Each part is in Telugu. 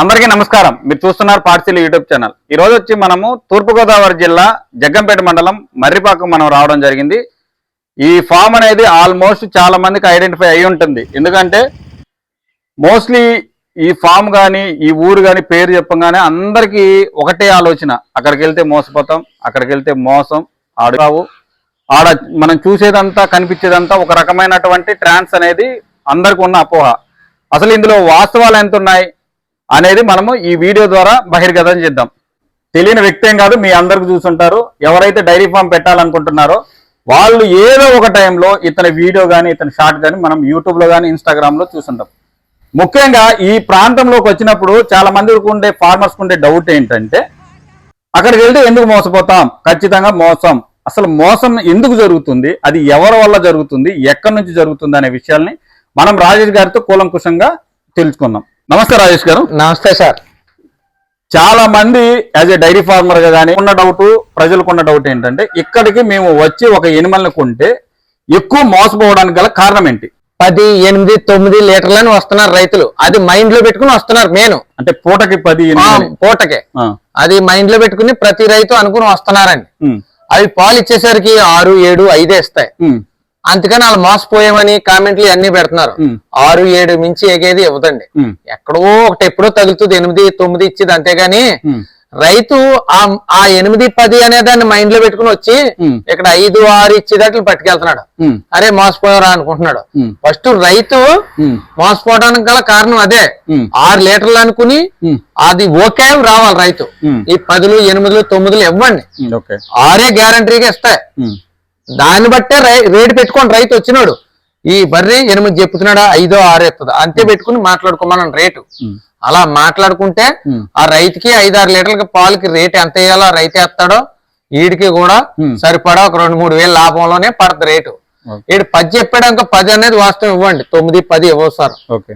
అందరికీ నమస్కారం. మీరు చూస్తున్నారు పాఠశాల యూట్యూబ్ ఛానల్. ఈ రోజు వచ్చి మనము తూర్పుగోదావరి జిల్లా జగ్గంపేట మండలం మర్రిపాకు మనం రావడం జరిగింది. ఈ ఫామ్ అనేది ఆల్మోస్ట్ చాలా మందికి ఐడెంటిఫై అయి ఉంటుంది. ఎందుకంటే మోస్ట్లీ ఈ ఫామ్ కానీ ఈ ఊరు కానీ పేరు చెప్పగానే అందరికీ ఒకటే ఆలోచన. అక్కడికి వెళ్తే మోసపోతాం అక్కడికి వెళ్తే మోసం ఆడరావు ఆడ మనం చూసేదంతా కనిపించేదంతా ఒక రకమైనటువంటి ట్రాన్స్ అనేది అందరికి ఉన్న అపోహ. అసలు ఇందులో వాస్తవాలు ఎంత ఉన్నాయి అనేది మనము ఈ వీడియో ద్వారా బహిర్గతం చేద్దాం. తెలియని వ్యక్తి ఏం కాదు మీ అందరికి చూసుంటారు. ఎవరైతే డైరీ ఫామ్ పెట్టాలనుకుంటున్నారో వాళ్ళు ఏదో ఒక టైంలో ఇతని వీడియో కానీ ఇతని షార్ట్ కానీ మనం యూట్యూబ్లో కానీ ఇన్స్టాగ్రామ్లో చూసుంటాం. ముఖ్యంగా ఈ ప్రాంతంలోకి వచ్చినప్పుడు చాలా మందికి ఉండే ఫార్మర్స్కి ఉండే డౌట్ ఏంటంటే అక్కడికి వెళ్తే ఎందుకు మోసపోతాం? ఖచ్చితంగా మోసం. అసలు మోసం ఎందుకు జరుగుతుంది? అది ఎవరి వల్ల జరుగుతుంది? ఎక్కడి నుంచి జరుగుతుంది అనే విషయాల్ని మనం రాజేష్ గారితో కూలంకుషంగా తెలుసుకుందాం. నమస్తే రాజేష్ గారు. నమస్తే సార్. చాలా మంది యాజ్ ఏ డైరీ ఫార్మర్గా కానీ ఉన్న డౌట్ ప్రజలకు ఉన్న డౌట్ ఏంటంటే ఇక్కడికి మేము వచ్చి ఒక ఎనిమల్ని కొంటే ఎక్కువ మోసపోవడానికి గల కారణం ఏంటి? పది ఎనిమిది తొమ్మిది లీటర్లని వస్తున్నారు రైతులు. అది మైండ్లో పెట్టుకుని వస్తున్నారు నేను అంటే పూటకి పది పూటకే. అది మైండ్లో పెట్టుకుని ప్రతి రైతు అనుకుని వస్తున్నారండి. అవి పాలు ఇచ్చేసరికి ఆరు ఏడు ఐదే ఇస్తాయి. అందుకని వాళ్ళు మోసపోయామని కామెంట్లు అన్ని పెడుతున్నారు. ఆరు ఏడు మించి ఎగేది ఇవ్వదండి. ఎక్కడో ఒకటి ఎప్పుడో తగులుతుంది ఎనిమిది తొమ్మిది ఇచ్చేది అంతేగాని రైతు ఆ ఆ ఎనిమిది పది అనే దాన్ని మైండ్లో పెట్టుకుని వచ్చి ఇక్కడ ఐదు ఆరు ఇచ్చేటట్లు పట్టుకెళ్తున్నాడు. అరే మోసపోయారా అనుకుంటున్నాడు. ఫస్ట్ రైతు మోసపోవడానికి గల కారణం అదే. ఆరు లీటర్లు అనుకుని అది ఓకే రావాలి రైతు. ఈ పదులు ఎనిమిదిలు తొమ్మిదిలు ఇవ్వండి. ఆరే గ్యారంటీగా ఇస్తాయి. దాన్ని బట్టే రై- రేటు పెట్టుకొని రైతు వచ్చినాడు. ఈ బర్రె ఎనిమిది చెప్తున్నాడా ఐదో ఆరు ఎత్తదా? అంతే పెట్టుకుని మాట్లాడుకోమన్నాను రేటు. అలా మాట్లాడుకుంటే ఆ రైతుకి ఐదారు లీటర్లకి పాలకి రేట్ ఎంత వేయాలో రైతు వేస్తాడో వీడికి కూడా. సరిపడా ఒక రెండు మూడు వేలు లాభంలోనే పడదు రేటు. వీడు పది చెప్పాడాక పది అనేది వాస్తవం ఇవ్వండి. తొమ్మిది పది ఇవ్వసారు ఓకే.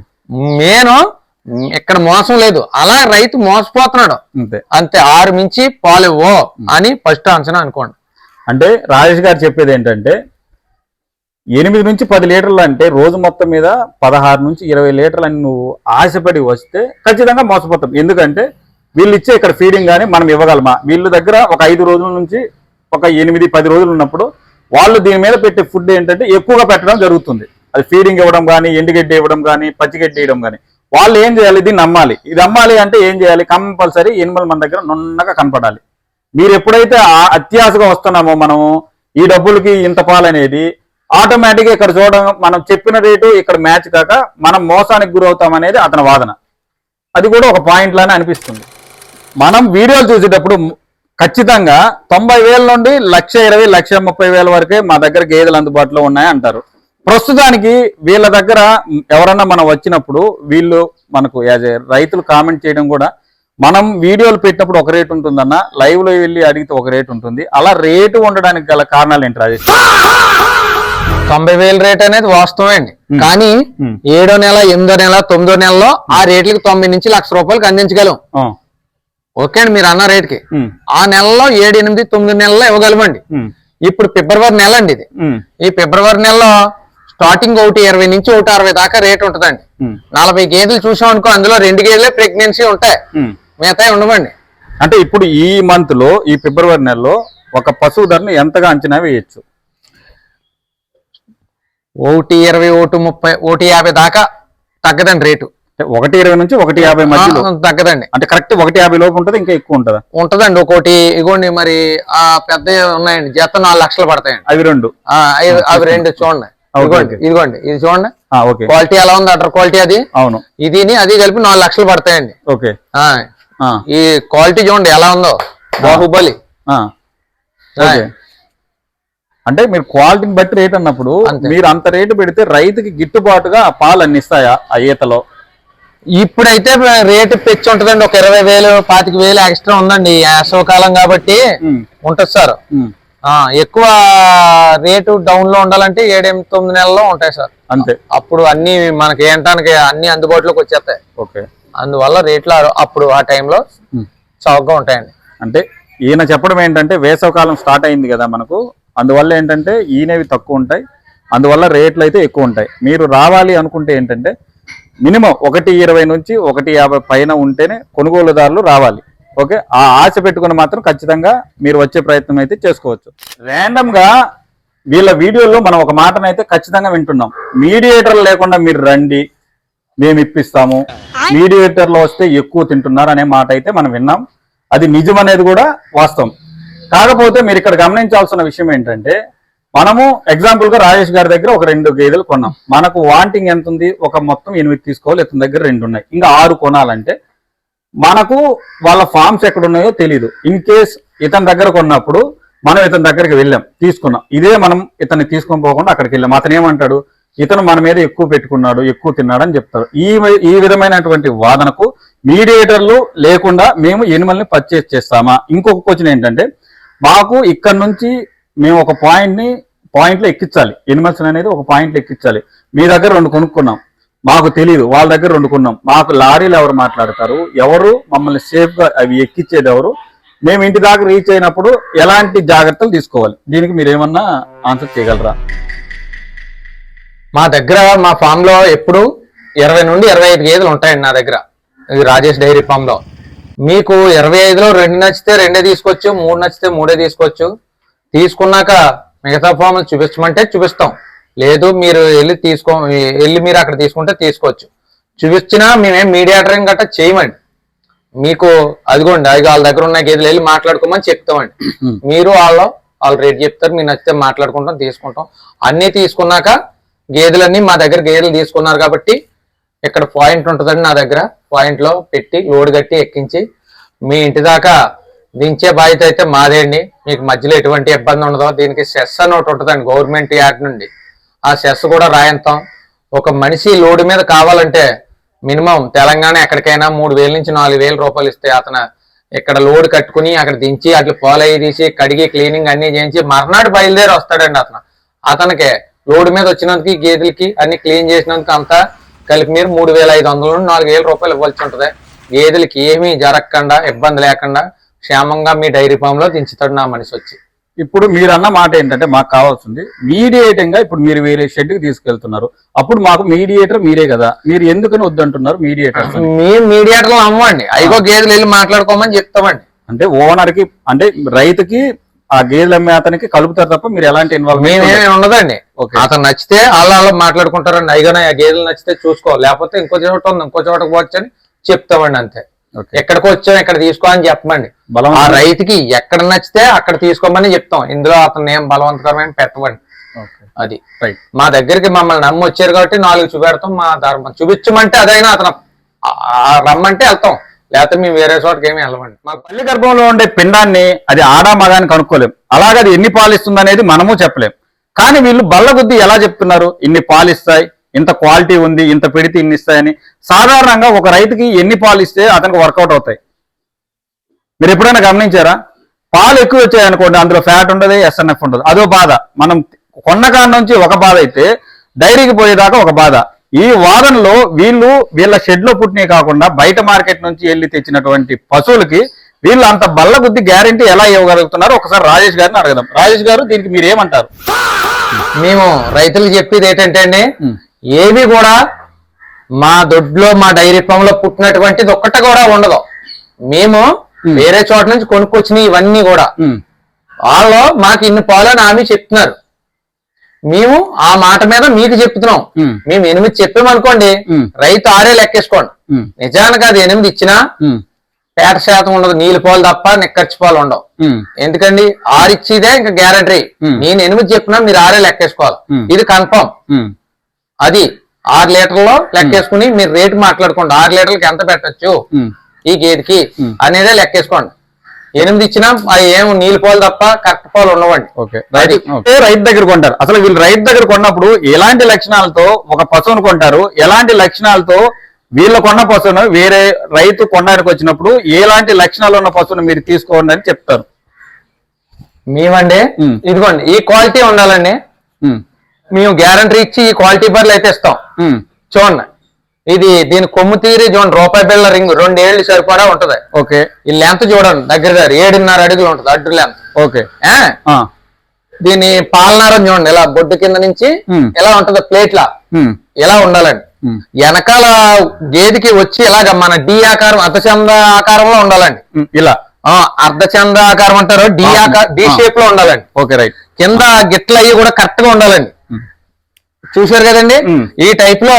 నేను ఇక్కడ మోసం లేదు. అలా రైతు మోసపోతున్నాడు. అంతే. ఆరు మించి పాలు ఇవ్వో అని ఫస్ట్ అంచనా అనుకోండి. అంటే రాజేష్ గారు చెప్పేది ఏంటంటే ఎనిమిది నుంచి పది లీటర్లు అంటే రోజు మొత్తం మీద పదహారు నుంచి ఇరవై లీటర్లు అని నువ్వు ఆశపడి వస్తే ఖచ్చితంగా మోసపోతాం. ఎందుకంటే వీళ్ళు ఇచ్చే ఇక్కడ ఫీడింగ్ కానీ మనం ఇవ్వగలమా? వీళ్ళ దగ్గర ఒక ఐదు రోజుల నుంచి ఒక ఎనిమిది పది రోజులు ఉన్నప్పుడు వాళ్ళు దీని మీద పెట్టే ఫుడ్ ఏంటంటే ఎక్కువగా పెట్టడం జరుగుతుంది. అది ఫీడింగ్ ఇవ్వడం కానీ ఎండుగడ్డి ఇవ్వడం కానీ పచ్చిగడ్డి ఇవ్వడం కానీ వాళ్ళు ఏం చేయాలి? దీన్ని అమ్మాలి. ఇది అమ్మాలి అంటే ఏం చేయాలి? కంపల్సరీ ఎనిమల్ మన దగ్గర నున్నగా కనపడాలి. మీరు ఎప్పుడైతే అత్యాశగా వస్తున్నామో మనము ఈ డబ్బులకి ఇంత పాలనేది ఆటోమేటిక్ ఇక్కడ చూడడం మనం చెప్పిన రేటు ఇక్కడ మ్యాచ్ కాక మనం మోసానికి గురవుతాం అనేది అతని వాదన. అది కూడా ఒక పాయింట్ లానే అనిపిస్తుంది. మనం వీడియోలు చూసేటప్పుడు ఖచ్చితంగా తొంభై వేల నుండి లక్ష ఇరవై లక్ష ముప్పై వేల వరకే మా దగ్గర గేదెలు అందుబాటులో ఉన్నాయి అంటారు. ప్రస్తుతానికి వీళ్ళ దగ్గర ఎవరన్నా మనం వచ్చినప్పుడు వీళ్ళు మనకు యాజ్ ఏ రైతులు కామెంట్ చేయడం కూడా మనం వీడియోలు పెట్టినప్పుడు ఒక రేటు ఉంటుందన్న లైవ్లో వెళ్ళి అడిగితే ఒక రేటు ఉంటుంది. అలా రేటు ఉండడానికి గల కారణాలు ఏంటి రాజేష్? తొంభై వేల రేట్ అనేది వాస్తవమే అండి. కానీ. ఏడో నెల ఎనిమిదో నెల తొమ్మిదో నెలలో ఆ రేట్లకి తొంభై నుంచి లక్ష రూపాయలకి అందించగలం. ఓకే అండి మీరు అన్న రేట్కి. ఆ నెలలో ఏడు ఎనిమిది తొమ్మిది నెలల్లో ఇవ్వగలమండి. ఇప్పుడు ఫిబ్రవరి నెల అండి ఇది. ఈ ఫిబ్రవరి నెలలో స్టార్టింగ్ ఒకటి ఇరవై నుంచి ఒకటి అరవై దాకా రేట్ ఉంటుందండి. నలభై గేదెలు చూసాం అనుకో అందులో రెండు గేదెలే ప్రెగ్నెన్సీ ఉంటాయి. మిగతా ఉండవండి అంటే ఇప్పుడు ఈ మంత్లో ఈ ఫిబ్రవరి నెలలో ఒక పశువు ధరను ఎంతగా అంచనా వేయచ్చు? ఒకటి ఇరవై ఒకటి ముప్పై ఒకటి యాభై దాకా తగ్గదండి రేటు. ఒకటి ఇరవై నుంచి ఒకటి యాభై మధ్యలో. తగ్గదండి. అంటే కరెక్ట్ ఒకటి యాభై లోపు ఉంటుంది ఇంకా ఎక్కువ ఉంటుందా? ఉంటదండి ఒకటి. ఇగోండి మరి ఆ పెద్ద ఉన్నాయండి జత నాలుగు లక్షలు పడతాయండి. అవి రెండు. అవి- రెండు చూడండి. ఇదిగోండి. ఇదిగోండి ఇది చూడండి. క్వాలిటీ ఎలా ఉంది అటర్ క్వాలిటీ అది. అవును. ఇది అది కలిపి నాలుగు లక్షలు పడతాయండి. ఓకే. ఈ క్వాలిటీ చూడండి ఎలా ఉందో. బాహుబలి. అంటే మీరు క్వాలిటీని బట్టి రేట్ అన్నప్పుడు. మీరు అంత రేటు పెడితే రైతుకి గిట్టుబాటుగా పాలు ఇస్తాయా ఆ ఈతలో? ఇప్పుడైతే రేటు పెంచి ఉంటదండి. ఒక ఇరవై వేలు పాతిక వేలు ఎక్స్ట్రా ఉందండి. ఈ వేసవకాలం కాబట్టి ఉంటది సార్. ఎక్కువ రేటు డౌన్లో ఉండాలంటే ఏడెనిమిది తొమ్మిది నెలల్లో ఉంటాయి సార్. అంతే. అప్పుడు అన్ని మనకి ఏంటానికి అన్ని అందుబాటులోకి వచ్చేస్తాయి. ఓకే. అందువల్ల రేట్లు అప్పుడు ఆ టైంలో. చౌకగా ఉంటాయండి. అంటే ఈయన చెప్పడం ఏంటంటే వేసవకాలం స్టార్ట్ అయింది కదా మనకు. అందువల్ల ఏంటంటే ఈయనవి తక్కువ ఉంటాయి. అందువల్ల రేట్లు అయితే ఎక్కువ ఉంటాయి. మీరు రావాలి అనుకుంటే ఏంటంటే మినిమం ఒకటి ఇరవై నుంచి ఒకటి యాభై పైన ఉంటేనే కొనుగోలుదారులు రావాలి. ఓకే? ఆ ఆశ పెట్టుకుని మాత్రం ఖచ్చితంగా మీరు వచ్చే ప్రయత్నం అయితే చేసుకోవచ్చు. ర్యాండమ్గా వీళ్ళ వీడియోలో మనం ఒక మాటనైతే ఖచ్చితంగా వింటున్నాం. మీడియేటర్ లేకుండా మీరు రండి మేము ఇప్పిస్తాము. మీడియేటర్లో వస్తే ఎక్కువ తింటున్నారు అనే మాట అయితే మనం విన్నాం. అది నిజం అనేది కూడా వాస్తవం. కాకపోతే మీరు ఇక్కడ గమనించాల్సిన విషయం ఏంటంటే మనము ఎగ్జాంపుల్గా రాజేష్ గారి దగ్గర ఒక రెండు గేదెలు కొన్నాం. మనకు వాంటింగ్ ఎంత ఉంది ఒక మొత్తం ఎనిమిది తీసుకోవాలి ఇతని దగ్గర రెండు ఉన్నాయి. ఇంకా ఆరు కొనాలంటే మనకు వాళ్ళ ఫార్మ్స్ ఎక్కడ ఉన్నాయో తెలియదు ఇన్ కేస్ ఇతని దగ్గర కొన్నప్పుడు మనం ఇతని దగ్గరికి వెళ్ళాం తీసుకున్నాం. ఇదే మనం ఇతన్ని తీసుకొని పోకుండా అక్కడికి వెళ్ళాం. అతను ఏమంటాడు? ఇతను మన మీద ఎక్కువ పెట్టుకున్నాడు ఎక్కువ తిన్నాడు అని చెప్తాడు. ఈ ఈ విధమైనటువంటి వాదనకు మీడియేటర్లు లేకుండా మేము ఎనిమల్ని పర్చేస్ చేస్తామా? ఇంకొక క్వశ్చన్ ఏంటంటే మాకు ఇక్కడ నుంచి మేము ఒక పాయింట్ని పాయింట్లో ఎక్కించాలి. ఎనిమల్స్ అనేది ఒక పాయింట్లో ఎక్కించాలి. మీ దగ్గర రెండు కొనుక్కున్నాం. మాకు తెలియదు వాళ్ళ దగ్గర వండుకున్నాం. మాకు లారీలు ఎవరు మాట్లాడతారు? ఎవరు? మమ్మల్ని సేఫ్గా అవి ఎక్కించేది ఎవరు? మేము ఇంటి దాకా రీచ్ అయినప్పుడు ఎలాంటి జాగ్రత్తలు తీసుకోవాలి? దీనికి మీరు ఏమన్నా ఆన్సర్ చేయగలరా? మా దగ్గర మా ఫామ్లో ఎప్పుడు ఇరవై నుండి ఇరవై ఐదు గేదెలు ఉంటాయండి నా దగ్గర. ఇది రాజేష్ డైరీ ఫామ్లో మీకు ఇరవై ఐదులో రెండు నచ్చితే రెండే తీసుకోవచ్చు మూడు నచ్చితే మూడే తీసుకోవచ్చు. తీసుకున్నాక మిగతా ఫామ్లు చూపించమంటే చూపిస్తాం. లేదు మీరు వెళ్ళి తీసుకో వెళ్ళి మీరు అక్కడ తీసుకుంటే తీసుకోవచ్చు. చూపించినా మేమేం మీడియాటరింగ్ గట్రా చేయమండి. మీకు అదిగోండి అది వాళ్ళ దగ్గర ఉన్న గేదెలు వెళ్ళి మాట్లాడుకోమని చెప్తామండి. మీరు వాళ్ళు వాళ్ళు రేట్ చెప్తారు మీరు నచ్చితే మాట్లాడుకుంటాం తీసుకుంటాం. అన్ని తీసుకున్నాక గేదెలన్నీ మా దగ్గర గేదెలు తీసుకున్నారు కాబట్టి ఇక్కడ పాయింట్ ఉంటుందండి నా దగ్గర. పాయింట్లో పెట్టి లోడ్ కట్టి ఎక్కించి మీ ఇంటి దాకా దించే బాధ్యత అయితే మాదే అండి. మీకు మధ్యలో ఎటువంటి ఇబ్బంది ఉండదు దీనికి సెస్ అని ఒకటి ఉంటుందండి గవర్నమెంట్ యాడ్ నుండి. ఆ సెస్ కూడా రాయంతాం. ఒక మనిషి లోడు మీద కావాలంటే మినిమం తెలంగాణ ఎక్కడికైనా మూడు వేల నుంచి నాలుగు వేల రూపాయలు ఇస్తే అతను ఇక్కడ లోడ్ కట్టుకుని అక్కడ దించి అట్లా ఫాలో అయ్యి తీసి కడిగి క్లీనింగ్ అన్ని చేయించి మర్నాడు బయలుదేరి వస్తాడండి అతను. అతనికి లోడ్ మీద వచ్చినందుకు గేదెలకి అన్ని క్లీన్ చేసినందుకు అంతా కలిపి మీరు మూడు వేల ఐదు వందల నుండి నాలుగు వేల రూపాయలు ఇవ్వాల్సి ఉంటుంది. గేదెలకి ఏమీ జరగకుండా ఇబ్బంది లేకుండా క్షేమంగా మీ డైరీ ఫామ్లో దించుతాడు నా మనిషి వచ్చి. ఇప్పుడు మీరు అన్న మాట ఏంటంటే మాకు కావాల్సింది మీడియేటింగ్గా ఇప్పుడు మీరు వేరే షెడ్కి తీసుకెళ్తున్నారు. అప్పుడు మాకు మీడియేటర్ మీరే కదా. మీరు ఎందుకని వద్దంటున్నారు మీడియేటర్ మీ మీడియేటర్లు అమ్మండి అయిగో గేదెలు వెళ్ళి మాట్లాడుకోమని చెప్తామండి. అంటే ఓనర్కి అంటే రైతుకి ఆ గేదెలు అమ్మే అతనికి కలుపుతారు తప్ప మీరు ఎలాంటి ఇన్వాల్వ్మెంట్ ఉండదండి. ఓకే. అతను నచ్చితే వాళ్ళ వాళ్ళు మాట్లాడుకుంటారండి అయిగానే ఆ గేదెలు నచ్చితే చూసుకో. లేకపోతే ఇంకో చోట ఉంది ఇంకో చోటకు పోవచ్చు అని చెప్తామండి అంతే. ఎక్కడికి వచ్చాం ఇక్కడ తీసుకో అని చెప్పమండి. బలం ఆ రైతుకి ఎక్కడ నచ్చితే అక్కడ తీసుకోమని చెప్తాం. ఇందులో అతను ఏం బలవంతకరమైన పెట్టమండి. ఓకే అది. రైట్ మా దగ్గరికి మమ్మల్ని నమ్మి వచ్చారు కాబట్టి నాలుగు చూపెడతాం మా ధర్మం. చూపించమంటే అదైనా అతను రమ్మంటే వెళ్తాం. లేకపోతే మేము వేరే చోటకి ఏమి వెళ్ళమండి. మాకు తల్లి గర్భంలో ఉండే పిండాన్ని అది ఆడా మగాని కనుక్కోలేం అలాగే అది ఎన్ని పాలు ఇస్తుంది అనేది మనము చెప్పలేం. కానీ వీళ్ళు బల్ల గుద్ది ఎలా చెప్తున్నారు? ఇన్ని పాలు ఇస్తాయి ఇంత క్వాలిటీ ఉంది ఇంత పెడితే ఇన్ని ఇస్తాయని. సాధారణంగా ఒక రైతుకి ఎన్ని పాలు ఇస్తే అతనికి వర్కౌట్ అవుతాయి. మీరు ఎప్పుడైనా గమనించారా? పాలు ఎక్కువ వచ్చాయి అనుకోండి అందులో ఫ్యాట్ ఉండదు ఎస్ఎన్ఎఫ్ ఉండదు. అదో బాధ. మనం కొన్న కాడ నుంచి ఒక బాధ అయితే డైరీకి పోయేదాకా ఒక బాధ. ఈ వాదనలో వీళ్ళు వీళ్ళ షెడ్లో పుట్టినవి కాకుండా బయట మార్కెట్ నుంచి వెళ్ళి తెచ్చినటువంటి పశువులకి వీళ్ళు అంత బల్ల బుద్ధి గ్యారంటీ ఎలా ఇవ్వగలుగుతున్నారో ఒకసారి రాజేష్ గారిని అడగదాం. రాజేష్ గారు దీనికి మీరు ఏమంటారు మేము రైతులకు చెప్పేది ఏంటంటే అండి. ఏవి కూడా మా దొడ్లో మా డైరీ ఫామ్లో పుట్టినటువంటిది ఒక్కటి కూడా ఉండదు. మేము వేరే చోట నుంచి కొనుక్కొచ్చినాయి ఇవన్నీ కూడా. వాళ్ళు మాకు ఇన్ని పాలు అని ఆమె చెప్తున్నారు. మేము ఆ మాట మీద మీకు చెప్తున్నాం. మేము. ఎనిమిది చెప్పామనుకోండి. రైతు ఆరే లెక్కేసుకోండి. నిజానికి అది ఎనిమిది ఇచ్చినా పేట శాతం ఉండదు నీళ్ళ పాలు తప్ప నిక్కర్చి పాలు ఉండవు. ఎందుకండి? ఆరు ఇచ్చేదే ఇంకా గ్యారంటీ. నేను ఎనిమిది చెప్పినా మీరు ఆరే లెక్కేసుకోవాలి. ఇది కన్ఫర్మ్ అది ఆరు లీటర్లో లెక్కేసుకుని మీరు రేటు మాట్లాడుకోండి. ఆరు లీటర్లకి ఎంత పెట్టొచ్చు. ఈ గేదెకి. అనేదే లెక్కేసుకోండి. ఎనిమిది ఇచ్చినా ఏం నీళ్ళ పాలు తప్ప కరెక్ట్ పాలు ఉండవండి. ఓకే. రైతు దగ్గర కొంటారు. అసలు వీళ్ళు రైతు దగ్గర కొన్నప్పుడు ఎలాంటి లక్షణాలతో ఒక పశువును కొంటారు. ఎలాంటి లక్షణాలతో వీళ్ళ కొన్న పశువును వేరే రైతు కొనడానికి వచ్చినప్పుడు ఎలాంటి లక్షణాలు ఉన్న పశువును మీరు తీసుకోండి అని చెప్తారు. మేమండి. ఇదిగోండి ఈ క్వాలిటీ ఉండాలండి. మేము గ్యారంటీ ఇచ్చి ఈ క్వాలిటీ బర్రెలు అయితే ఇస్తాం. చూడండి. ఇది దీని కొమ్ము తీరి చూడండి రూపాయి బిళ్ళ రింగ్ రెండేళ్ళు సరిపడా ఉంటది. ఓకే. ఈ లెంత్ చూడండి దగ్గర దగ్గర ఏడున్నర అడుగులు ఉంటది అడ్డు లెంత్ ఓకే. దీని పాలనారం చూడండి ఇలా బొడ్డు కింద నుంచి. ఎలా ఉంటది ప్లేట్ లా ఇలా ఉండాలండి. వెనకాల గేదెకి వచ్చి ఇలాగ మన డి ఆకారం అర్ధచంద ఆకారంలో ఉండాలండి. ఇలా. ఆ అర్ధచంద ఆకారం అంటారు డి ఆకారం డి. షేప్లో ఉండాలండి. Okay right. కింద గిట్ల అయ్యి కూడా కరెక్ట్గా ఉండాలండి. చూసారు కదండి. ఈ టైప్లో.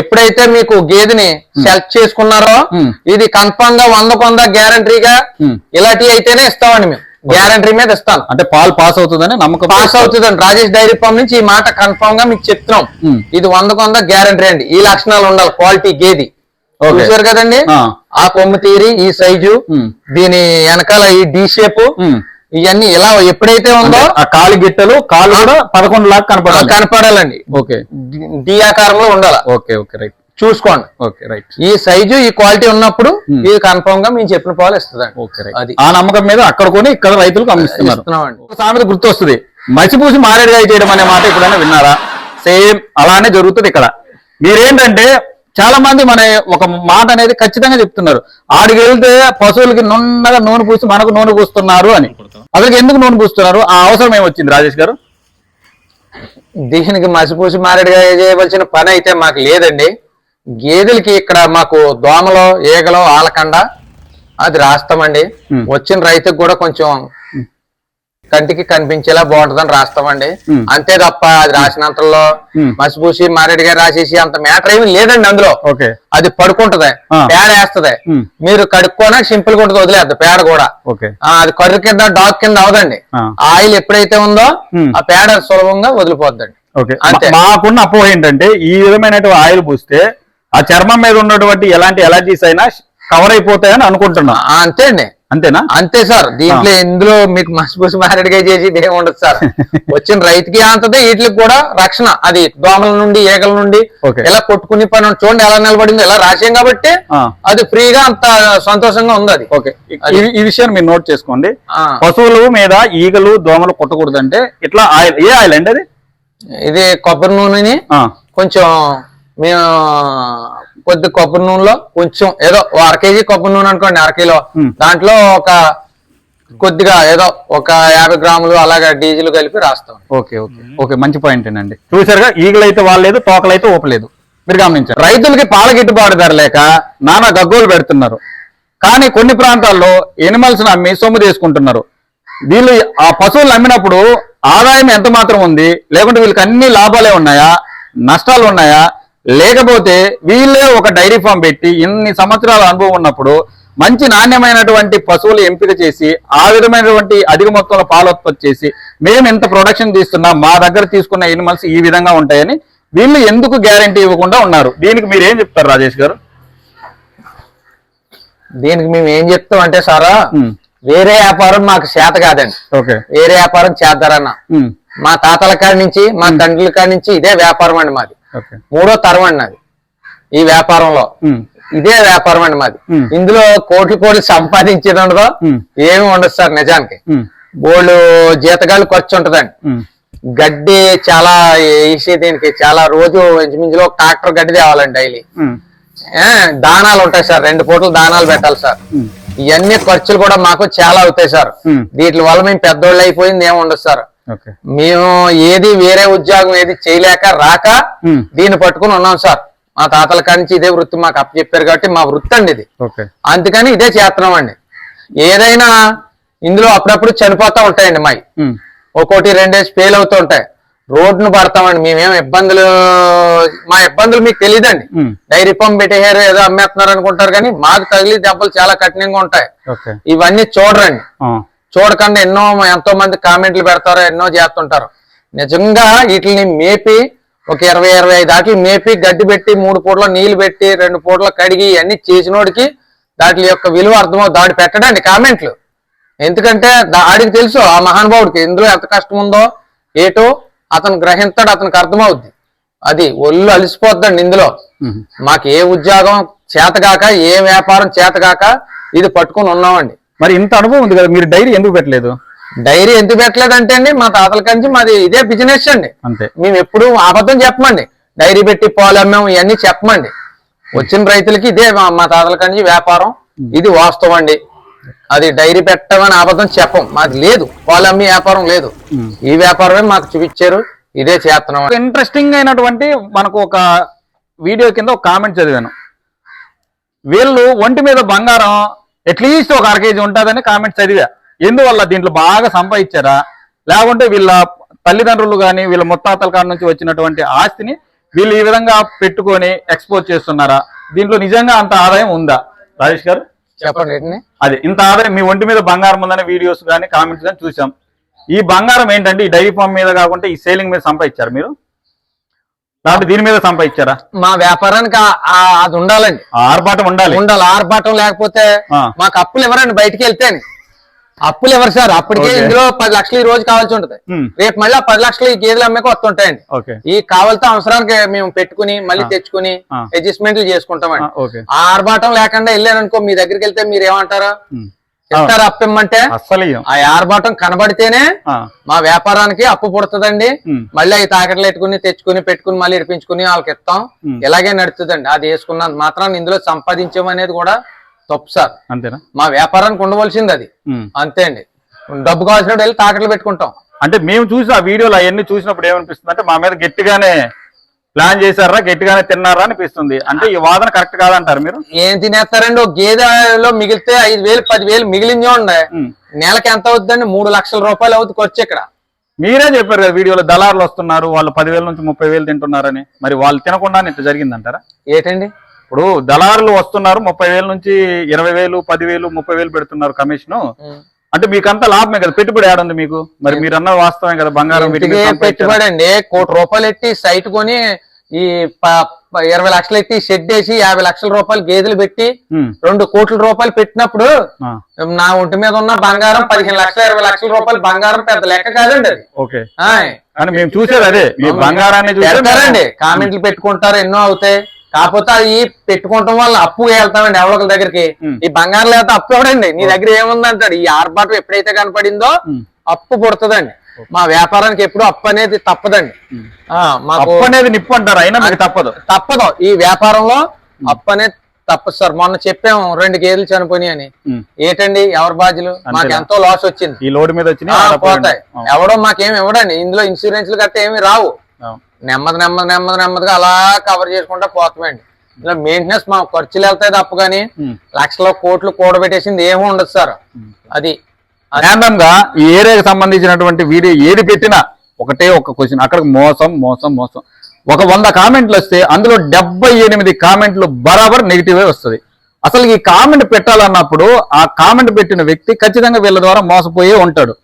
ఎప్పుడైతే మీకు గేదెని సెలెక్ట్ చేసుకున్నారో. ఇది కన్ఫర్మ్గా వంద కొంద గ్యారంటీగా. ఇలాంటివి అయితేనే ఇస్తామండి మేము గ్యారంటీ మీద ఇస్తాను అంటే పాలు పాస్ అవుతుందని నమ్మకం పాస్ అవుతుందండి రాజేష్ డైరీ ఫామ్ నుంచి ఈ మాట కన్ఫర్మ్గా మీకు చెప్తున్నాం. ఇది వంద కొంద గ్యారంటీ అండి ఈ లక్షణాలు ఉండాలి క్వాలిటీ గేది. చూసారు కదండి ఆ. కొమ్ము తీరి ఈ సైజు. దీని వెనకాల ఈ డి షేప్. ఇవన్నీ ఇలా ఎప్పుడైతే ఉందో ఆ కాలి గిట్టలు కాలు కూడా పదకొండు లాగా కనపడాలి. కనపడాలండి. ఓకే. డి- ఆకారంలో ఉండాలి. Okay okay right. చూసుకోండి. Okay right. ఈ సైజు ఈ క్వాలిటీ ఉన్నప్పుడు ఉమ్. ఇది కన్ఫర్మ్గా మేము చెప్పిన పాలు ఇస్తుందండి. Okay right. అది. ఆ నమ్మకం మీద అక్కడ కొని ఇక్కడ రైతులకు అమ్మిస్తున్నారు. సామెత గుర్తొస్తుంది. మసిపూసి మారేడుగా చేయడం అనే మాట ఎప్పుడైనా విన్నారా? సేమ్ అలానే జరుగుతుంది ఇక్కడ. మీరేంటంటే చాలా మంది మన ఒక మాట అనేది ఖచ్చితంగా చెప్తున్నారు. ఆడికి వెళ్తే పశువులకి నున్నగా నూనె పూసి మనకు నూనె పూస్తున్నారు అని. అసలు ఎందుకు నూనె పూస్తున్నారు? ఆ అవసరం ఏమొచ్చింది రాజేష్ గారు? దీనికి మసిపూసి మారేడుగా చేయవలసిన పని అయితే మాకు లేదండి. గేదెలకి ఇక్కడ మాకు దోమలో ఈగలో ఆలకండ అది రాస్తామండి. వచ్చిన రైతుకు కూడా కొంచెం కంటికి కనిపించేలా బాగుంటుందని రాస్తామండి. అంతే తప్ప అది రాసినంతలో. మసిపూసి మారేడుగా రాసేసి అంత మ్యాటర్ ఏమీ లేదండి అందులో ఓకే అది పడుకుంటది. పేడ వేస్తది. మీరు కడుక్కోనా సింపుల్గా ఉంటుంది వదిలేద్ది పేడ కూడా అది కర్రు కింద డాగ్ కింద అవదండి. ఆయిల్ ఎప్పుడైతే ఉందో. ఆ పేడ సులభంగా వదిలిపోద్దండి మాకున్న అపోహ ఏంటంటే ఈ విధమైనటువంటి ఆయిల్ పూస్తే ఆ చర్మం మీద ఉన్నటువంటి ఎలాంటి ఎలర్జీస్ అయినా కవర్ అయిపోతాయని అనుకుంటున్నా. అంతే అండి అంతేనా? అంతే సార్. దీంట్లో ఇందులో మీకు మసిపూసి మారేడుగా చేసి ఏమి ఉండదు సార్. వచ్చిన రైతుకి అంతదే వీటికి కూడా రక్షణ. అది దోమల నుండి ఈగల నుండి. ఇలా కొట్టుకుని పని. చూడండి ఎలా నిలబడిందో ఎలా రాసాం కాబట్టి. అది ఫ్రీగా అంత సంతోషంగా ఉంది అది. ఓకే. ఈ- విషయాన్ని మీరు నోట్ చేసుకోండి. పశువుల మీద ఈగలు దోమలు కుట్టకూడదంటే ఇట్లా ఆయిల్ ఏ ఆయిల్ అండి అది? ఇది కొబ్బరి నూనెని కొంచెం మేము కొద్ది కొబ్బరి నూనెలో కొంచెం ఏదో అర కేజీ కొబ్బరి నూనె అనుకోండి అర కిలో. దాంట్లో ఒక కొద్దిగా ఏదో ఒక యాభై గ్రాములు అలాగా డీజిల్ కలిపి రాస్తాం. Okay okay. ఓకే మంచి పాయింట్ అండి. చూసారుగా ఈగలు అయితే వాళ్ళలేదు తోకలు అయితే ఊపలేదు. మీరు గమనించారు రైతులకి పాల గిట్టుబాటు ధర లేక నానా గగ్గోలు పెడుతున్నారు. కానీ కొన్ని ప్రాంతాల్లో ఎనిమల్స్ అమ్మి సొమ్ము తీసుకుంటున్నారు. వీళ్ళు ఆ పశువులు అమ్మినప్పుడు ఆదాయం ఎంత మాత్రం ఉంది లేకుంటే వీళ్ళకి అన్ని లాభాలే ఉన్నాయా నష్టాలు ఉన్నాయా లేకపోతే వీళ్ళే ఒక డైరీ ఫామ్ పెట్టి ఇన్ని సంవత్సరాల అనుభవం ఉన్నప్పుడు మంచి నాణ్యమైనటువంటి పశువులు ఎంపిక చేసి ఆ విధమైనటువంటి అధిక మొత్తంలో పాలు ఉత్పత్తి చేసి మేము ఎంత ప్రొడక్షన్ తీస్తున్నాం మా దగ్గర తీసుకున్న ఎనిమల్స్ ఈ విధంగా ఉంటాయని వీళ్ళు ఎందుకు గ్యారంటీ ఇవ్వకుండా ఉన్నారు? దీనికి మీరు ఏం చెప్తారు రాజేష్ గారు? దీనికి మేము ఏం చెప్తాం అంటే సారా వేరే వ్యాపారం మాకు చేత కాదండి. ఓకే. వేరే వ్యాపారం చేద్దారన్న. మా తాతల కాడి నుంచి మా తండ్రుల కాడి నుంచి ఇదే వ్యాపారం అండి మాది. మూడో తరం అండి నాది ఈ వ్యాపారంలో. ఇదే వ్యాపారం అండి మాది. ఇందులో కోట్లు కోట్లు సంపాదించేది ఉండదు. ఏమి ఉండదు సార్ నిజానికి. బోళ్ళు జీతగాళ్ళు ఖర్చు ఉంటదండి. గడ్డి చాలా వేసి దీనికి చాలా రోజు ఇంచుమించులో ట్రాక్టర్ గడ్డి తేవాలండి డైలీ. దానాలు ఉంటాయి సార్. రెండు పూటలు దానాలు పెట్టాలి సార్. ఇవన్నీ ఖర్చులు కూడా మాకు చాలా అవుతాయి సార్. వీటి వల్ల మేము పెద్దోళ్ళు అయిపోయింది ఏమి ఉండదు సార్. మేము ఏది వేరే ఉద్యోగం ఏది చేయలేక రాక. దీన్ని పట్టుకుని ఉన్నాం సార్. మా తాతల కాడి ఇదే వృత్తి మాకు అప్పచెప్పారు కాబట్టి మా వృత్తి అండి ఇది. అందుకని ఇదే చేస్తున్నాం అండి. ఏదైనా ఇందులో అప్పుడప్పుడు చనిపోతా ఉంటాయండి ఉమ్, ఒక్కోటి రెండేసి ఫెయిల్ అవుతూ ఉంటాయి. రోడ్డును పడతామండి. మేమేం ఇబ్బందులు మా ఇబ్బందులు మీకు తెలియదండి డైరీ పంప్ పెట్టేసారు ఏదో అమ్మేస్తున్నారు అనుకుంటారు కానీ మాకు తగిలి దెబ్బలు చాలా కఠినంగా ఉంటాయి. ఇవన్నీ చూడరండి. చూడకుండా ఎన్నో ఎంతో మంది కామెంట్లు పెడతారు ఎన్నో చేస్తుంటారు. నిజంగా వీటిని మేపి ఒక ఇరవై ఇరవై ఐదు ఆటలు మేపి గడ్డి పెట్టి మూడు పూటల నీళ్ళు పెట్టి రెండు పూటల కడిగి ఇవన్నీ చేసినోడికి దాటి యొక్క విలువ అర్థమవు దాడి పెట్టడండి కామెంట్లు. ఎందుకంటే ఆడికి తెలుసు ఆ మహానుభావుడికి ఇందులో ఎంత కష్టం ఉందో ఏటో అతను గ్రహిస్తాడు అతనికి అర్థమవుద్ది. అది ఒళ్ళు అలిసిపోద్దండి ఇందులో. మాకు ఏ ఉద్యోగం చేతగాక ఏ వ్యాపారం చేతగాక ఇది పట్టుకుని ఉన్నామండి. మరి ఇంత అనుభవం ఉంది కదా మీరు డైరీ ఎందుకు పెట్టలేదు? డైరీ ఎందుకు పెట్టలేదంటే అండి మా తాతల కంచి మాది ఇదే బిజినెస్ అండి. అంతే. మేము ఎప్పుడు అబద్ధం చెప్పమండి. డైరీ పెట్టి పాలు అమ్మాము ఇవన్నీ చెప్పమండి. వచ్చిన రైతులకి ఇదే మా తాతల కంచి వ్యాపారం. ఇది వాస్తవం అండి. అది డైరీ పెట్టమని అబద్ధం చెప్పం. మాది లేదు. పాలు అమ్మి వ్యాపారం లేదు. ఈ వ్యాపారమే మాకు చూపించారు. ఇదే చేస్తున్నాం. ఇంట్రెస్టింగ్ అయినటువంటి మనకు ఒక వీడియో కింద ఒక కామెంట్ చదివాను. వీళ్ళు ఒంటి మీద బంగారం అట్లీస్ట్ ఒక అర కేజీ ఉంటుందని కామెంట్ చదివా. ఎందువల్ల దీంట్లో బాగా సంపాదించారా? లేకుంటే వీళ్ళ తల్లిదండ్రులు కానీ వీళ్ళ ముత్తాతల కాడ నుంచి వచ్చినటువంటి ఆస్తిని వీళ్ళు ఈ విధంగా పెట్టుకొని ఎక్స్పోజ్ చేస్తున్నారా? దీంట్లో నిజంగా అంత ఆదాయం ఉందా? రాజేష్ గారు? చెప్పండి? అదే ఇంత ఆదాయం మీ ఒంటి మీద బంగారం ఉందనే వీడియోస్ కానీ కామెంట్స్ కానీ చూసాం. ఈ బంగారం ఏంటంటే ఈ డైరీ ఫామ్ మీద కాకుండా ఈ సేలింగ్ మీద సంపాదించారు మీరు? లేకపోతే దీని మీద సంపాదించారా? మా వ్యాపారానికి అది ఉండాలండి. ఆర్భాటం ఉండాలి. ఉండాలి. ఆర్భాటం లేకపోతే. మాకు అప్పులు ఎవరండి బయటికి వెళ్తేని అప్పులు ఎవరు సార్? అప్పటికే. ఇందులో పది లక్షలు ఈ రోజు కావాల్సి ఉంటది. రేపు మళ్ళీ ఆ పది లక్షలు ఈ గేదెలు అమ్మేకి వస్తుంటాయండి. ఈ కావాలతో అవసరానికి మేము పెట్టుకుని మళ్ళీ. తెచ్చుకుని. అడ్జస్ట్మెంట్లు చేసుకుంటామండి. ఆర్భాటం లేకుండా వెళ్ళాననుకో మీ దగ్గరికి వెళ్తే మీరు ఏమంటారా? ఇస్తారా అప్పిమ్మంటే అస్సలు ఇయ్యం. ఆ ఆర్భాటం కనబడితేనే మా వ్యాపారానికి అప్పు పుడుతుందండి. మళ్ళీ అవి తాకట్లు పెట్టుకుని తెచ్చుకుని పెట్టుకుని మళ్ళీ ఇడిపించుకుని వాళ్ళకి ఇస్తాం. ఇలాగే నడుతుందండి అది వేసుకున్నంత మాత్రం ఇందులో సంపాదించమనేది కూడా తప్పు సార్. అంతేనా? మా వ్యాపారానికి ఉండవలసింది అది. అంతే అండి. డబ్బు కావాల్సినప్పుడు వెళ్ళి తాకట్లు పెట్టుకుంటాం. అంటే మేము చూసి ఆ వీడియోలు అవన్నీ చూసినప్పుడు ఏమనిపిస్తుంది అంటే మా మీద గట్టిగానే ప్లాన్ చేశారా? గట్టిగానే తిన్నారా అనిపిస్తుంది. అంటే ఈ వాదన కరెక్ట్ కాదంటారు మీరు? ఏం తినేస్తారండి? ఒక గేదెలో మిగిలితే ఐదు వేలు పది వేలు మిగిలింది ఉండే. నెలకి ఎంత అవుతుందండి? మూడు లక్షల రూపాయలు అవుతుంది ఖర్చు ఇక్కడ. మీరే చెప్పారు కదా వీడియోలో దళారులు వస్తున్నారు వాళ్ళు పదివేల నుంచి ముప్పై వేలు తింటున్నారని. మరి వాళ్ళు తినకుండా ఇంత జరిగిందంటారా? ఏంటండి? ఇప్పుడు దళారులు వస్తున్నారు ముప్పై వేల నుంచి ఇరవై వేలు పదివేలు ముప్పై వేలు పెడుతున్నారు కమిషన్. అంటే మీకు అంత లాభమే కదా పెట్టుబడి ఏడుంది మీకు? మరి మీరు అన్న వాస్తవమే కదా బంగారం. పెట్టుబడి అండి కోటి రూపాయలు ఎట్టి సైట్ కొని ఈ ఇరవై లక్షలు ఎట్టి షెడ్ వేసి యాభై లక్షల రూపాయలు గేదెలు పెట్టి రెండు కోట్ల రూపాయలు పెట్టినప్పుడు నా ఒంటి మీద ఉన్న బంగారం పదిహేను లక్షల ఇరవై లక్షల రూపాయలు బంగారం పెద్ద లెక్క కాదండి అది. ఓకే. మేము చూసేది అదే బంగారాన్ని పెడతారండి. కామెంట్లు పెట్టుకుంటారు ఎన్నో అవుతాయి. కాకపోతే అది పెట్టుకోవటం వల్ల అప్పు వెళ్తామండి ఎవరొకరి దగ్గరికి. ఈ బంగారం లేకపోతే అప్పు ఎవడండి? నీ దగ్గర ఏముంది అంటాడు ఈ ఆర్భాటం ఎప్పుడైతే కనపడిందో. అప్పు పుడుతుందండి. మా వ్యాపారానికి ఎప్పుడు అప్పు అనేది తప్పదండి. అప్పు అనేది నిప్పు అంటారు అయినా మీకు తప్పదు. తప్పదు. ఈ వ్యాపారంలో అప్పు అనేది తప్పదు సార్. మొన్న చెప్పాము రెండు గేదెలు చనిపోయినాయి అని. ఏంటండి? ఎవరి బాధ్యులు? మాకు? ఎంతో లాస్ వచ్చింది. ఈ లోడ్ మీద. పోతాయి. ఎవడో మాకేం ఇవ్వడండి. ఇందులో ఇన్సూరెన్స్లు గట్ట ఏమి రావు. నెమ్మది నెమ్మది నెమ్మది నెమ్మదిగా అలా కవర్ చేసుకుంటా పోతామండి. ఇలా మెయింటెనెన్స్ మా ఖర్చులు వెళ్తాయి తప్ప కానీ. లక్షల కోట్లు కూడబెట్టేసింది ఏమీ ఉండదు సార్. అది ర్యాండమ్గా ఈ ఏరియాకి సంబంధించినటువంటి వీడియో ఏది పెట్టినా ఒకటే ఒక క్వశ్చన్ అక్కడ మోసం మోసం మోసం. ఒక వంద కామెంట్లు వస్తే అందులో డెబ్బై ఎనిమిది కామెంట్లు బరాబర్ నెగిటివే వస్తుంది. అసలు ఈ కామెంట్ పెట్టాలన్నప్పుడు ఆ కామెంట్ పెట్టిన వ్యక్తి ఖచ్చితంగా వీళ్ళ ద్వారా మోసపోయే ఉంటాడు.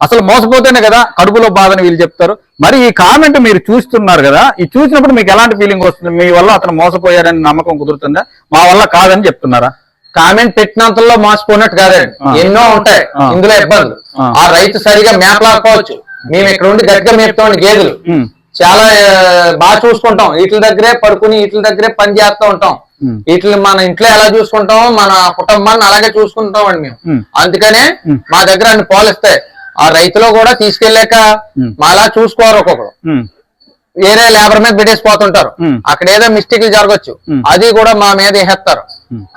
అసలు మోసపోతేనే కదా కడుపులో బాధని వీళ్ళు చెప్తారు. మరి ఈ కామెంట్ మీరు చూస్తున్నారు కదా ఈ చూసినప్పుడు మీకు ఎలాంటి ఫీలింగ్ వస్తుంది? మీ వల్ల అతను మోసపోయాడని నమ్మకం కుదురుతుందా? మా వల్ల కాదని చెప్తున్నారా? కామెంట్ పెట్టినంతలో మోసపోయినట్టు కాదండి. ఎన్నో ఉంటాయి. ఇందులో ఇబ్బందులు. ఆ. రైతు సరిగా మేపలాకపోవచ్చు. మేము ఇక్కడ ఉండి గట్టిగా మేపుతామండి గేదెలు. చాలా బాగా చూసుకుంటాం. వీటి దగ్గరే పడుకుని వీటి దగ్గరే పని చేస్తూ ఉంటాం. వీటిని మన ఇంట్లో ఎలా చూసుకుంటామో మన కుటుంబాన్ని అలాగే చూసుకుంటాం అండి మేము. అందుకనే. మా దగ్గర అన్ని పాలిస్తాయి. ఆ రైతులో కూడా తీసుకెళ్ళాక. మాలా చూసుకోరు ఒక్కొక్కరు. వేరే లేబర్ మీద పెట్టేసిపోతుంటారు. అక్కడ ఏదో మిస్టేక్లు జరగచ్చు. అది కూడా మా మీద వేసేస్తారు.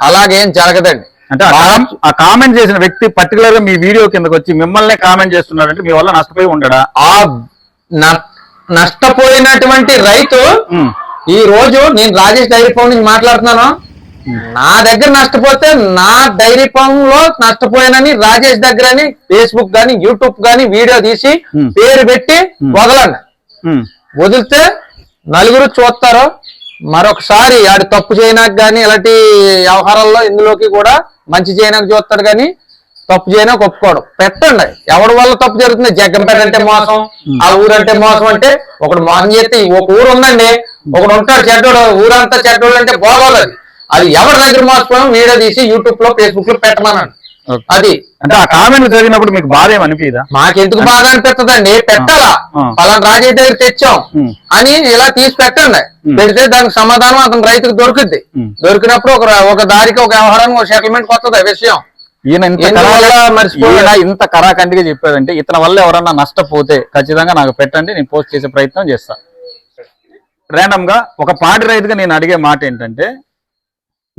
అలాగేం జరగదండి. అంటే ఆ కామెంట్ చేసిన వ్యక్తి పర్టికులర్గా మీ వీడియో కిందకి వచ్చి మిమ్మల్ని కామెంట్ చేస్తున్నాడంటే మీ వల్ల నష్టపోయి ఉండడా? ఆ నష్టపోయినటువంటి రైతు ఈ రోజు నేను రాజేష్ డైరీ ఫామ్ నుంచి మాట్లాడుతున్నాను. నా దగ్గర నష్టపోతే నా డైరీ ఫామ్లో నష్టపోయానని రాజేష్ దగ్గర అని ఫేస్బుక్ గాని యూట్యూబ్ గాని వీడియో తీసి. పేరు పెట్టి వదలండి. వదిలితే నలుగురు చూస్తారు. మరొకసారి ఆడు తప్పు చేయడానికి గాని ఇలాంటి వ్యవహారాల్లో ఇందులోకి కూడా మంచి చేయడానికి చూస్తాడు కానీ తప్పు చేయడానికి ఒప్పుకోడు పెట్టండి. ఎవరి వల్ల తప్పు జరుగుతుంది? జగ్గంపేట అంటే మోసం ఆ ఊరంటే మోసం అంటే ఒకడు మోసం చేస్తే ఒక ఊరు ఉందండి. ఒకడు ఉంటాడు చెడ్డోడు ఊరంతా చెడ్డోడు అంటే బాగోదు అది ఎవరి దగ్గర మోసపోయాం వీడియో తీసి యూట్యూబ్లో ఫేస్బుక్లో పెట్టమన్నాడు. అది అంటే ఆ కామెంట్ చదివినప్పుడు మీకు బాధ ఏమనిపించదా మాకెందుకు బాగా అనిపిస్తుందండి పెట్టాలా. పలానా రాజయ్య దగ్గర తెచ్చాం. అని ఇలా తీసి పెట్టండి. పెడితే దానికి సమాధానం అతను రైతుకు దొరుకుద్ది. దొరికినప్పుడు ఒక ఒక దారికి ఒక వ్యవహారానికి ఒక సెటిల్మెంట్ వస్తుంది విషయం ఈయన ఇంత కరాఖండిగా చెప్పాడంటే ఇతని వల్ల ఎవరన్నా నష్టపోతే ఖచ్చితంగా నాకు పెట్టండి నేను పోస్ట్ చేసే ప్రయత్నం చేస్తా ర్యాండమ్గా ఒక పాడి రైతుగా నేను అడిగే మాట ఏంటంటే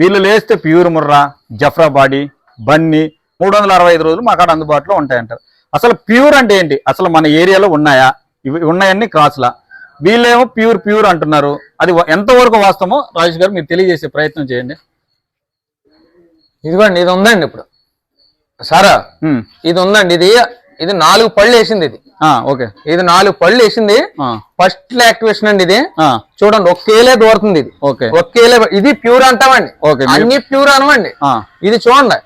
వీళ్ళు లేస్తే ప్యూర్ ముర్రా జఫ్రాబాడి బన్నీ మూడు వందల అరవై ఐదు రోజులు మా కాడ అందుబాటులో ఉంటాయంటారు. అసలు ప్యూర్ అంటే ఏంటి? అసలు మన ఏరియాలో ఉన్నాయా? ఇవి ఉన్నాయన్ని క్రాస్లా. వీళ్ళేమో ప్యూర్ ప్యూర్ అంటున్నారు. అది ఎంతవరకు వాస్తవమో రాజేష్ గారు మీరు తెలియజేసే ప్రయత్నం చేయండి. ఇదిగోండి ఇది ఉందండి ఇప్పుడు. సారా ఇది ఉందండి ఇది ఇది నాలుగు పళ్ళు వేసింది ఇది. ఓకే. ఇది నాలుగు పళ్ళు వేసింది. ఫస్ట్ యాక్టివేషన్ అండి ఇది. చూడండి ఒకేలే దూరుతుంది ఇది. ఓకే. ఒకేలే ఇది ప్యూర్ అంటామండి అన్ని ప్యూర్ అనమండి ఆ, ఇది చూడండి.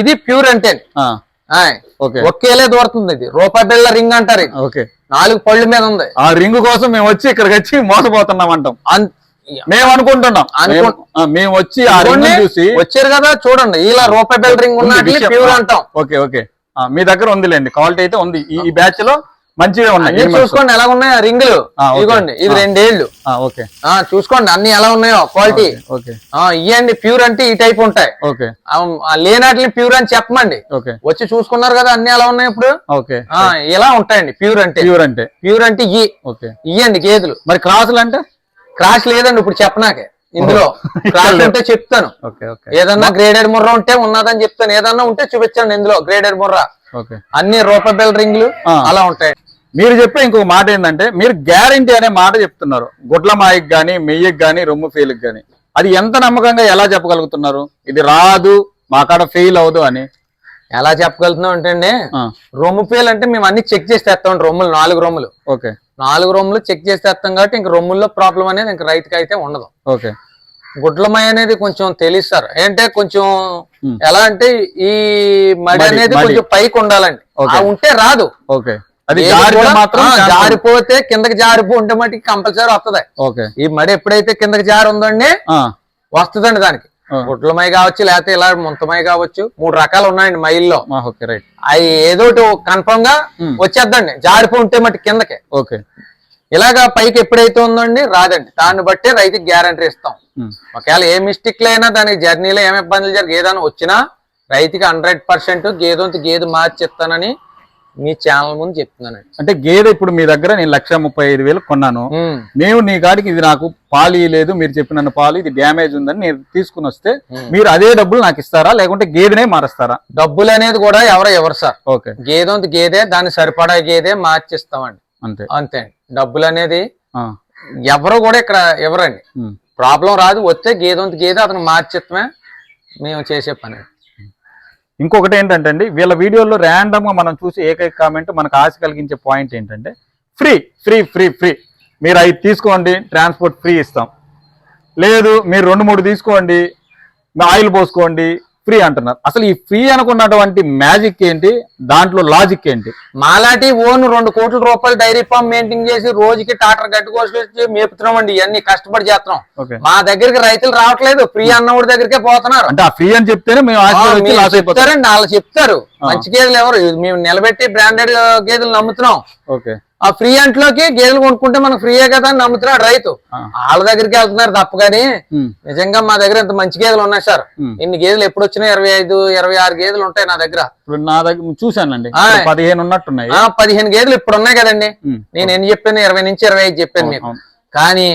ఇది ప్యూర్ అంటే ఒకేలే దూరుతుంది ఇది. రూపాయి బిళ్ళ రింగ్ అంటారు ఓకే. నాలుగు పళ్ళు మీద ఉంది. ఆ రింగ్ కోసం మేము వచ్చి ఇక్కడికి వచ్చి మోసపోతున్నాం అంటాం. మేము అనుకుంటున్నాం. అనుకు- మేము- వచ్చి ఆ రింగ్ చూసి వచ్చారు కదా చూడండి. ఇలా రూపాయి బిళ్ళ రింగ్ ఉన్నట్లు. ప్యూర్ అంటాం. Okay okay. మీ దగ్గర ఉందిలేండి. క్వాలిటీ అయితే ఉంది. ఈ- బ్యాచ్లో మంచిగా ఉన్నాయి. చూసుకోండి ఎలా ఉన్నాయో రింగులు. ఇదిగోండి ఇది రెండేళ్ళు ఓకే. ఆ చూసుకోండి అన్ని ఎలా ఉన్నాయో క్వాలిటీ ఓకే ఆ ఇవ్వండి ప్యూర్ అంటే ఈ టైప్ ఉంటాయి. ఓకే. లేనాటిని ప్యూర్ అని చెప్పమండి. ఓకే. వచ్చి చూసుకున్నారు కదా అన్ని ఎలా ఉన్నాయి ఇప్పుడు? ఓకే. ఇలా ఉంటాయండి ప్యూర్ అంటే. ప్యూర్ అంటే. ప్యూర్ అంటే ఇ. ఓకే. ఇయ్యండి గేదెలు. మరి క్రాసులు అంటే? క్రాష్ లేదండి ఇప్పుడు చెప్పనాకే. ఇందులో క్రాష్ ఉంటే చెప్తాను. ఏదన్నా గ్రేడెడ్ ముర్ర ఉంటే ఉన్నదని చెప్తాను. ఏదన్నా ఉంటే చూపించండి ఇందులో గ్రేడెడ్ ముర్ర. అన్ని రూపాయి బిళ్ళ రింగులు. అలా ఉంటాయి. మీరు చెప్పే ఇంకొక మాట ఏంటంటే మీరు గ్యారంటీ అనే మాట చెప్తున్నారు. గుడ్ల మాయకి గాని మెయ్యకి గాని రొమ్ము ఫెయిల్కి గాని. అది ఎంత నమ్మకంగా ఎలా చెప్పగలుగుతున్నారు? ఇది రాదు మా కాడ ఫెయిల్ అవదు అని. ఎలా చెప్పగలుగుతున్నాం అంటే రొమ్ము పేలు అంటే మేము అన్ని చెక్ చేసి తెస్తాం రొమ్ములు నాలుగు రొమ్ములు. ఓకే. నాలుగు రొమ్ములు చెక్ చేసి తెస్తాం కాబట్టి ఇంక రొమ్ముల్లో ప్రాబ్లం అనేది ఇంక రైతుకి అయితే ఉండదు. ఓకే. గుడ్లమయ అనేది కొంచెం తెలుస్తారు. ఏంటంటే కొంచెం. ఎలా అంటే ఈ మడి అనేది. కొంచెం పైకి ఉండాలండి. ఉంటే రాదు. ఓకే. అది. జారిపోతే కిందకి జారిపో ఉంటే మటుకి కంపల్సరీ వస్తది. ఓకే. ఈ మడి ఎప్పుడైతే కిందకి జారి ఉందండి వస్తుందండి దానికి. గుడ్లమై కావచ్చు లేకపోతే ఇలా ముంతమై కావచ్చు మూడు రకాలు ఉన్నాయండి మైల్లో. రైట్. అవి ఏదో కన్ఫర్మ్గా. వచ్చేద్దండి. జారిపో ఉంటే మట్టి కిందకి. ఓకే. ఇలాగా పైకి ఎప్పుడైతే ఉందండి రాదండి. దాన్ని బట్టి రైతుకి గ్యారంటీ ఇస్తాం. ఒకవేళ ఏ మిస్టేక్ అయినా దానికి జర్నీలో ఏమి ఇబ్బందులు జరిగి ఏదైనా వచ్చినా రైతుకి హండ్రెడ్ పర్సెంట్ గేదెంత గేదె మార్చి ఇస్తానని మీ ఛానల్ ముందు చెప్తున్నానండి. అంటే గేదె ఇప్పుడు మీ దగ్గర నేను లక్ష ముప్పై ఐదు వేలు కొన్నాను. మేము నీ కాడికి ఇది నాకు పాలు లేదు మీరు చెప్పిన పాలు ఇది డ్యామేజ్ ఉందని నేను తీసుకుని వస్తే. మీరు అదే డబ్బులు నాకు ఇస్తారా? లేకుంటే గేదెనే మారుస్తారా? డబ్బులు అనేది కూడా ఎవరో ఎవరు సార్. ఓకే. గేదెంత గేదె దాన్ని సరిపడా గేదె మార్చిస్తామండి. అంతే. అంతే అండి. డబ్బులు అనేది ఎవరు కూడా ఇక్కడ ఎవరండి. ప్రాబ్లం రాదు వస్తే గేదెంత గేదె అతను మార్చిస్తామే మేము చేసే పని. ఇంకొకటి ఏంటంటే అండి వీళ్ళ వీడియోలో ర్యాండమ్గా మనం చూసి ఏకైక కామెంట్ మనకు ఆశ కలిగించే పాయింట్ ఏంటంటే ఫ్రీ ఫ్రీ ఫ్రీ ఫ్రీ మీరు అవి తీసుకోండి ట్రాన్స్పోర్ట్ ఫ్రీ ఇస్తాం. లేదు మీరు రెండు మూడు తీసుకోండి ఆయిల్ పోసుకోండి ఫ్రీ అంటున్నారు. అసలు ఈ ఫ్రీ అనుకున్నటువంటి మ్యాజిక్ ఏంటి? దాంట్లో లాజిక్ ఏంటి? మాలాంటి ఓన్ రెండు కోట్ల రూపాయలు డైరీ ఫామ్ మెయింటైన్ చేసి రోజుకి టాటర్ గడ్డి కోసుకొచ్చి మేపుతున్నామండి. ఇవన్నీ కష్టపడి చేస్తున్నాం. మా దగ్గరికి రైతులు రావట్లేదు. ఫ్రీ అన్నవాడి దగ్గరికే పోతున్నారు. అంటే ఆ ఫ్రీ అని చెప్తేనే మేము చెప్తారండి. వాళ్ళు చెప్తారు. మంచి గేదెలు ఎవరు? మేము నిలబెట్టి బ్రాండెడ్ గేదెలు నమ్ముతున్నాం. ఓకే. ఆ ఫ్రీ అంట్లోకి గేదెలు కొనుక్కుంటే మనకు ఫ్రీయే కదా అని నమ్ముతున్నాడు రైతు. వాళ్ళ దగ్గరికి వెళ్తున్నారు తప్ప కానీ నిజంగా మా దగ్గర ఇంత మంచి గేదెలు ఉన్నాయి సార్. ఇన్ని గేదెలు ఎప్పుడు వచ్చినా ఇరవై ఐదు ఇరవై ఆరు గేదెలు ఉంటాయి నా దగ్గర. నా దగ్గర చూశానండి. పదిహేను ఉన్నట్టున్నాయి. ఆ పదిహేను గేదెలు ఇప్పుడు ఉన్నాయి కదండి. నేను ఎన్ని చెప్పాను? ఇరవై నుంచి ఇరవై ఐదు చెప్పాను మీకు. కానీ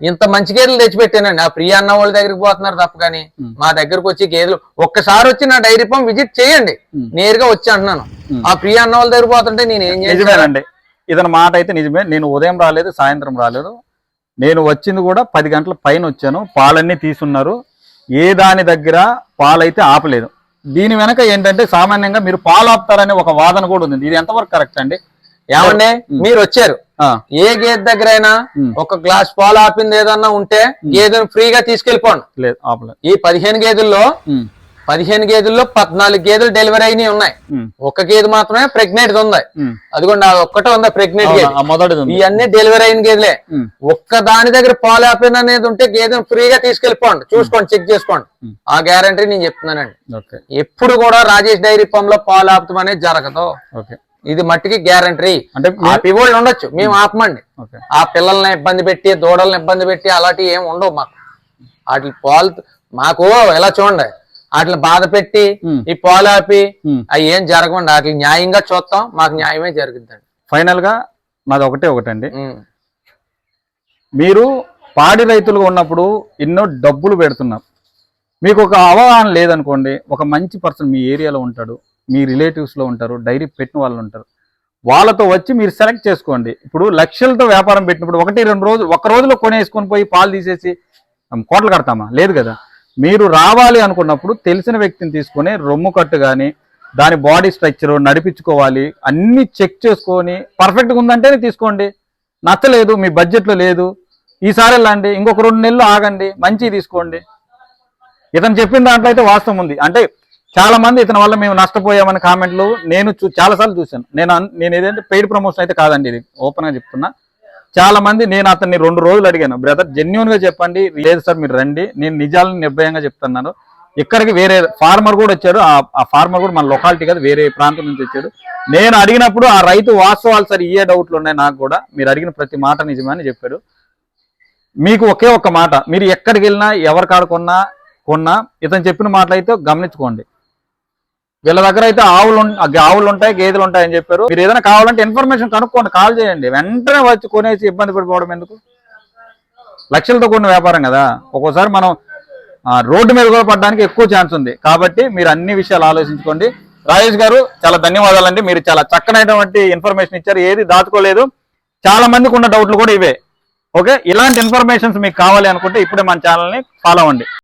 ఇంత మంచి గేదెలు తెచ్చిపెట్టానండి. ఆ ప్రియ అన్న వాళ్ళ దగ్గరికి పోతున్నారు తప్ప కానీ. మా దగ్గరకు వచ్చి గేదెలు ఒక్కసారి వచ్చి నా డైరీ ఫామ్ విజిట్ చేయండి. నేరుగా వచ్చి అంటున్నాను. ఆ ప్రియ అన్న వాళ్ళ దగ్గర పోతుంటే నేను ఏం చేయాలి నిజమేనండి. ఇతని మాట అయితే నిజమే. నేను ఉదయం రాలేదు సాయంత్రం రాలేదు. నేను వచ్చింది కూడా పది గంటల పైన వచ్చాను. పాలన్నీ తీసున్నారు. ఏ దాని దగ్గర పాలైతే ఆపలేదు. దీని వెనక ఏంటంటే సామాన్యంగా మీరు పాలు ఆపుతారనే ఒక వాదన కూడా ఉంది. ఇది ఎంతవరకు కరెక్ట్ అండి? ఏమండి? మీరు వచ్చారు. ఏ గేదె దగ్గరైనా ఉమ్. ఒక గ్లాస్ పాలు ఆపింది ఏదన్నా ఉంటే గేదెను ఫ్రీగా తీసుకెళ్ళిపోండి. లేదు ఆపలేదు. ఈ పదిహేను గేదెల్లో పదిహేను గేదెల్లో పద్నాలుగు గేదెలు డెలివరీ అయినవి ఉన్నాయి. ఒక గేదె మాత్రమే ప్రెగ్నెంట్ ఉంది. అదిగోండి ఆ ఒక్కటే ఉందా ప్రెగ్నెంట్ గేదె. ఇవన్నీ డెలివరీ అయిన గేదెలే. ఒక్క దాని దగ్గర పాలు ఆపిన అనేది ఉంటే గేదెను ఫ్రీగా తీసుకెళ్ళిపోండి. చూసుకోండి చెక్ చేసుకోండి. ఆ గ్యారంటీ నేను చెప్తున్నానండి. ఎప్పుడు కూడా రాజేష్ డైరీ ఫామ్లో పాలు ఆపటం అనేది జరగదు. ఓకే. ఇది మట్టికి గ్యారంటీ. అంటే మీ- ఆపి వాళ్ళు ఉండొచ్చు మేము ఆపమండి. ఆ పిల్లల్ని ఇబ్బంది పెట్టి దూడల్ని ఇబ్బంది పెట్టి అలాంటివి ఏమి ఉండవు మాకు. వాటి పాలు మాకు ఎలా చూడండి వాటిని బాధ పెట్టి. ఈ పాలు ఆపి ఉమ్. అవి ఏం జరగకుండా వాటిని న్యాయంగా చూస్తాం మాకు న్యాయమే జరుగుద్దండి ఫైనల్గా నాది ఒకటే ఒకటండి. మీరు పాడి రైతులుగా ఉన్నప్పుడు ఎన్నో డబ్బులు పెడుతున్నారు. మీకు ఒక అవగాహన లేదనుకోండి ఒక మంచి పర్సన్ మీ ఏరియాలో ఉంటాడు మీ రిలేటివ్స్లో ఉంటారు డైరీ పెట్టిన వాళ్ళు ఉంటారు. వాళ్ళతో వచ్చి మీరు సెలెక్ట్ చేసుకోండి. ఇప్పుడు లక్షలతో వ్యాపారం పెట్టినప్పుడు ఒకటి రెండు రోజులు ఒక రోజులో కొనేసుకొని పోయి పాలు తీసేసి కోట్లు కడతామా? లేదు కదా. మీరు రావాలి అనుకున్నప్పుడు తెలిసిన వ్యక్తిని తీసుకొని రొమ్ము కట్టు కానీ దాని బాడీ స్ట్రక్చర్ నడిపించుకోవాలి అన్ని చెక్ చేసుకొని పర్ఫెక్ట్గా ఉందంటేనే తీసుకోండి. నచ్చలేదు మీ బడ్జెట్లో లేదు ఈసారి వెళ్ళండి ఇంకొక రెండు నెలలు ఆగండి మంచిది తీసుకోండి. ఇతను చెప్పిన దాంట్లో అయితే వాస్తవం ఉంది. అంటే చాలా మంది ఇతని వల్ల మేము నష్టపోయామని కామెంట్లు నేను చూ చాలా సార్లు చూశాను. నేను నేను ఏదంటే పెయిడ్ ప్రమోషన్ అయితే కాదండి ఇది. ఓపెన్గా చెప్తున్నా. చాలా మంది నేను అతన్ని రెండు రోజులు అడిగాను బ్రదర్ జెన్యున్గా చెప్పండి లేదు సార్ మీరు రండి నేను నిజాలను నిర్భయంగా చెప్తున్నాను. ఇక్కడికి వేరే ఫార్మర్ కూడా వచ్చాడు ఆ- ఫార్మర్ కూడా మన లొకాలిటీ కాదు వేరే ప్రాంతం నుంచి వచ్చాడు. నేను అడిగినప్పుడు ఆ రైతు వాస్తవాలు సార్ ఏ డౌట్లు ఉన్నాయి నాకు కూడా మీరు అడిగిన ప్రతి మాట నిజమే అని చెప్పాడు. మీకు ఒకే ఒక్క మాట మీరు ఎక్కడికి వెళ్ళినా ఎవరి కాడ కొన్నా కొన్నా ఇతను చెప్పిన మాటలు అయితే గమనించుకోండి. వీళ్ళ దగ్గర అయితే ఆవులు ఆవులు ఉంటాయి గేదెలు ఉంటాయి అని చెప్పారు. మీరు ఏదైనా కావాలంటే ఇన్ఫర్మేషన్ కనుక్కోండి కాల్ చేయండి. వెంటనే వచ్చి కొనేసి ఇబ్బంది పడిపోవడం ఎందుకు? లక్షలతో కూడిన వ్యాపారం కదా. ఒక్కోసారి మనం ఆ, రోడ్డు మీద కూడా పడడానికి ఎక్కువ ఛాన్స్ ఉంది. కాబట్టి మీరు అన్ని విషయాలు ఆలోచించుకోండి. రాజేష్ గారు చాలా ధన్యవాదాలండి. మీరు చాలా చక్కనైనటువంటి ఇన్ఫర్మేషన్ ఇచ్చారు. ఏది దాచుకోలేదు. చాలా మందికి ఉన్న డౌట్లు కూడా ఇవే. ఓకే? ఇలాంటి ఇన్ఫర్మేషన్స్ మీకు కావాలి అనుకుంటే ఇప్పుడే మన ఛానల్ని ఫాలో అవ్వండి.